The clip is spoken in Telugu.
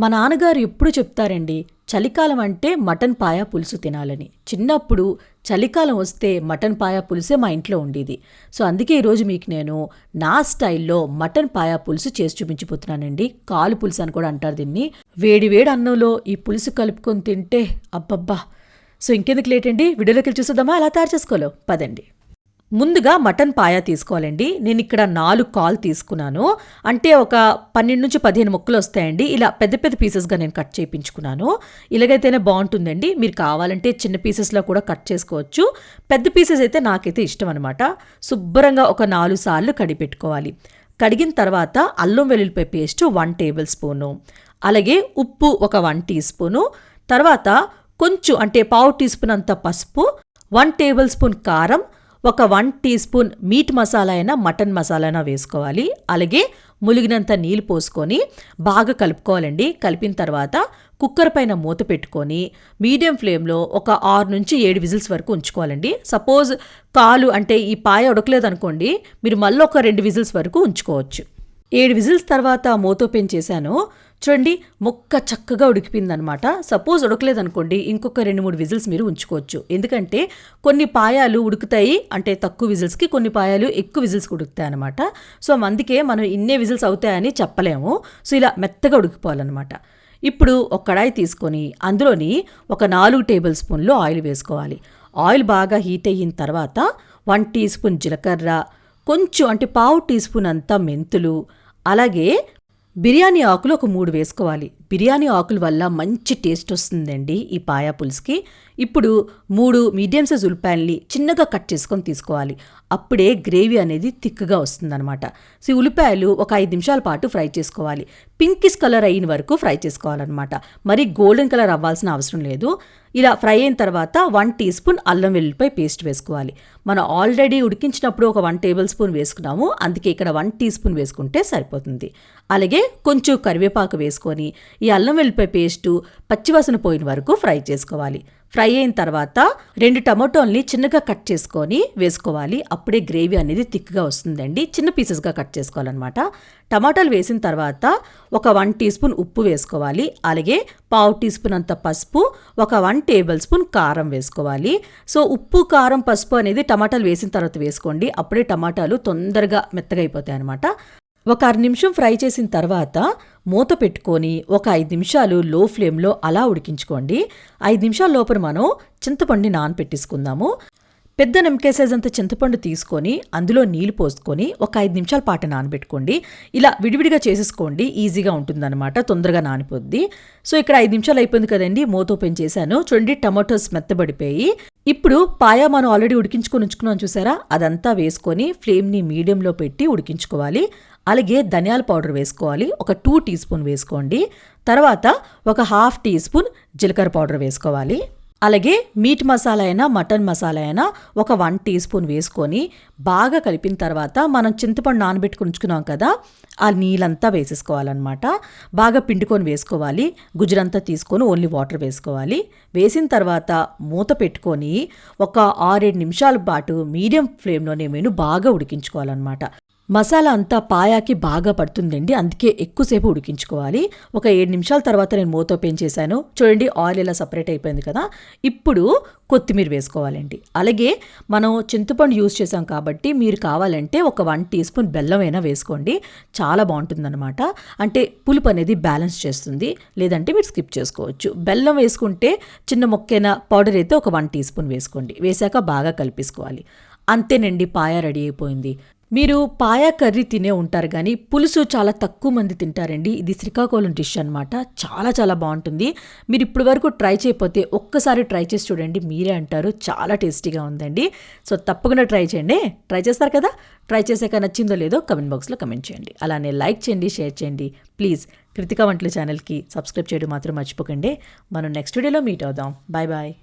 మా నాన్నగారు ఎప్పుడు చెప్తారండి చలికాలం అంటే మటన్ పాయ పులుసు తినాలని. చిన్నప్పుడు చలికాలం వస్తే మటన్ పాయ పులుసే మా ఇంట్లో ఉండేది. సో అందుకే ఈరోజు మీకు నేను నా స్టైల్లో మటన్ పాయ పులుసు చేసి చూపించిపోతున్నానండి. కాలు పులుసు అని కూడా అంటారు దీన్ని. వేడి వేడి అన్నంలో ఈ పులుసు కలుపుకొని తింటే అబ్బబ్బా! సో ఇంకెందుకు లేట్ అండి? వీడియోలోకి చూసేద్దామా? అలా తయారు చేసుకోలో. పదండి. ముందుగా మటన్ పాయా తీసుకోవాలండి. నేను ఇక్కడ నాలుగు కాల్ తీసుకున్నాను. అంటే ఒక పన్నెండు నుంచి పదిహేను ముక్కలు వస్తాయండి. ఇలా పెద్ద పెద్ద పీసెస్గా నేను కట్ చేయించుకున్నాను. ఇలాగైతేనే బాగుంటుందండి. మీరు కావాలంటే చిన్న పీసెస్లో కూడా కట్ చేసుకోవచ్చు. పెద్ద పీసెస్ అయితే నాకైతే ఇష్టం అనమాట శుభ్రంగా ఒక నాలుగు సార్లు కడిపెట్టుకోవాలి కడిగిన తర్వాత అల్లం వెల్లుల్లిపాయ పేస్ట్ వన్ టేబుల్ స్పూను. అలాగే ఉప్పు ఒక వన్ టీ స్పూను. తర్వాత కొంచెం అంటే పావు టీ స్పూన్ అంత పసుపు వన్ టేబుల్ స్పూన్ కారం ఒక one tea spoon meat masala అయినా మటన్ మసాలా అయినా వేసుకోవాలి. అలాగే ములిగినంత నీళ్ళు పోసుకొని బాగా కలుపుకోవాలండి. కలిపిన తర్వాత కుక్కర్ పైన మూత పెట్టుకొని మీడియం ఫ్లేమ్లో ఒక ఆరు నుంచి ఏడు విజిల్స్ వరకు ఉంచుకోవాలండి. సపోజ్ కాలు అంటే ఈ పాయ ఉడకలేదు అనుకోండి మీరు మళ్ళీ ఒక రెండు విజిల్స్ వరకు ఉంచుకోవచ్చు. ఏడు విజిల్స్ తర్వాత మూత ఓపెన్ చేశాను. చూడండి మొక్క చక్కగా ఉడికిపోయిందనమాట సపోజ్ ఉడకలేదనుకోండి ఇంకొక రెండు మూడు విజిల్స్ మీరు ఉంచుకోవచ్చు. ఎందుకంటే కొన్ని పాయాలు ఉడుకుతాయి అంటే తక్కువ విజిల్స్కి కొన్ని పాయాలు ఎక్కువ విజిల్స్కి ఉడుకుతాయి అనమాట సో అందుకే మనం ఇన్నే విజిల్స్ అవుతాయని చెప్పలేము. సో ఇలా మెత్తగా ఉడికిపోవాలన్నమాట. ఇప్పుడు ఒక కడాయి తీసుకొని అందులోని ఒక నాలుగు టేబుల్ స్పూన్లు ఆయిల్ వేసుకోవాలి. ఆయిల్ బాగా హీట్ అయిన తర్వాత వన్ టీ స్పూన్ జీలకర్ర కొంచెం అంటే పావు టీ స్పూన్ అంతా మెంతులు అలాగే బిర్యానీ ఆకులు ఒక మూడు వేసుకోవాలి. బిర్యానీ ఆకుల వల్ల మంచి టేస్ట్ వస్తుందండి ఈ పాయా పులుసుకి. ఇప్పుడు మూడు మీడియం సైజ్ ఉల్లిపాయల్ని చిన్నగా కట్ చేసుకొని తీసుకోవాలి. అప్పుడే గ్రేవీ అనేది థిక్గా వస్తుందన్నమాట. సో ఈ ఉల్లిపాయలు ఒక ఐదు నిమిషాల పాటు ఫ్రై చేసుకోవాలి. పింకిష్ కలర్ అయిన వరకు ఫ్రై చేసుకోవాలన్నమాట. మరి గోల్డెన్ కలర్ అవ్వాల్సిన అవసరం లేదు. ఇలా ఫ్రై అయిన తర్వాత వన్ టీ స్పూన్ అల్లం వెల్లుల్లిపాయ పేస్ట్ వేసుకోవాలి. మనం ఆల్రెడీ ఉడికించినప్పుడు ఒక వన్ టేబుల్ స్పూన్ వేసుకున్నాము. అందుకే ఇక్కడ వన్ టీ స్పూన్ వేసుకుంటే సరిపోతుంది. అలాగే కొంచెం కరివేపాకు వేసుకొని ఈ అల్లం వెల్లిపాయ పేస్టు పచ్చివాసన పోయిన వరకు ఫ్రై చేసుకోవాలి. ఫ్రై అయిన తర్వాత రెండు టమాటోల్ని చిన్నగా కట్ చేసుకొని వేసుకోవాలి. అప్పుడే గ్రేవీ అనేది థిక్గా వస్తుందండి. చిన్న పీసెస్గా కట్ చేసుకోవాలన్నమాట. టమాటాలు వేసిన తర్వాత ఒక వన్ టీ స్పూన్ ఉప్పు వేసుకోవాలి. అలాగే పావు టీ స్పూన్ అంత పసుపు ఒక వన్ టేబుల్ స్పూన్ కారం వేసుకోవాలి. సో ఉప్పు కారం పసుపు అనేది టమాటాలు వేసిన తర్వాత వేసుకోండి. అప్పుడే టమాటాలు తొందరగా మెత్తగా అయిపోతాయి అనమాట ఒక అర నిమిషం ఫ్రై చేసిన తర్వాత మూత పెట్టుకొని ఒక ఐదు నిమిషాలు లో ఫ్లేమ్లో అలా ఉడికించుకోండి. ఐదు నిమిషాల లోపల మనం చింతపండుని నానపెట్టేసుకుందాము. పెద్ద నిమ్మకాయ సైజ్ అంత చింతపండు తీసుకొని అందులో నీళ్ళు పోసుకొని ఒక ఐదు నిమిషాల పాటు నానబెట్టుకోండి. ఇలా విడివిడిగా చేసేసుకోండి. ఈజీగా ఉంటుందన్నమాట. తొందరగా నానిపోద్ది. సో ఇక్కడ ఐదు నిమిషాలు అయిపోయింది కదండి. మూత ఓపెన్ చేశాను. చూడండి టమాటోస్ మెత్తబడిపోయి. ఇప్పుడు పాయ మనం ఆల్రెడీ ఉడికించుకొని ఉంచుకున్నాం చూసారా? అదంతా వేసుకొని ఫ్లేమ్ని మీడియంలో పెట్టి ఉడికించుకోవాలి. అలాగే ధనియాల పౌడర్ వేసుకోవాలి. ఒక టూ టీ స్పూన్ వేసుకోండి. తర్వాత ఒక హాఫ్ టీ స్పూన్ జీలకర్ర పౌడర్ వేసుకోవాలి. అలాగే మీట్ మసాలా అయినా మటన్ మసాలా అయినా ఒక వన్ టీ స్పూన్ వేసుకొని బాగా కలిపిన తర్వాత మనం చింతపండు నానబెట్టుకుని ఉంచుకున్నాం కదా ఆ నీళ్ళంతా వేసేసుకోవాలన్నమాట. బాగా పిండుకొని వేసుకోవాలి. గుజ్జరంతా తీసుకొని ఓన్లీ వాటర్ వేసుకోవాలి. వేసిన తర్వాత మూత పెట్టుకొని ఒక ఆరేడు నిమిషాల పాటు మీడియం ఫ్లేమ్లోనే నేను బాగా ఉడికించుకోవాలన్నమాట. మసాలా అంతా పాయాకి బాగా పడుతుందండి. అందుకే ఎక్కువసేపు ఉడికించుకోవాలి. ఒక ఏడు నిమిషాల తర్వాత నేను మూత ఓపెన్ చేశాను. చూడండి ఆయిల్ ఇలా సపరేట్ అయిపోయింది కదా. ఇప్పుడు కొత్తిమీర వేసుకోవాలండి. అలాగే మనం చింతపండు యూజ్ చేసాం కాబట్టి మీరు కావాలంటే ఒక వన్ టీ స్పూన్ బెల్లం అయినా వేసుకోండి. చాలా బాగుంటుందన్నమాట. అంటే పులుపు అనేది బ్యాలెన్స్ చేస్తుంది. లేదంటే మీరు స్కిప్ చేసుకోవచ్చు. బెల్లం వేసుకుంటే చిన్న మొక్కైన పౌడర్ అయితే ఒక వన్ టీ స్పూన్ వేసుకోండి. వేశాక బాగా కలిపేసుకోవాలి. అంతేనండి పాయ రెడీ అయిపోయింది. మీరు పాయా కర్రీ తినే ఉంటారు కానీ పులుసు చాలా తక్కువ మంది తింటారండి. ఇది శ్రీకాకుళం డిష్ అనమాట చాలా చాలా బాగుంటుంది. మీరు ఇప్పటి వరకు ట్రై చేయకపోతే ఒక్కసారి ట్రై చేసి చూడండి. మీరే అంటారు. చాలా టేస్టీగా ఉందండి. సో తప్పకుండా ట్రై చేయండి. ట్రై చేస్తారు కదా? ట్రై చేసాక నచ్చిందో లేదో కమెంట్ బాక్స్లో కమెంట్ చేయండి. అలానే లైక్ చేయండి షేర్ చేయండి. ప్లీజ్ కృతికా వంటల ఛానల్కి సబ్స్క్రైబ్ చేయడం మాత్రం మర్చిపోకండి. మనం నెక్స్ట్ వీడియోలో మీట్ అవుదాం. Bye bye.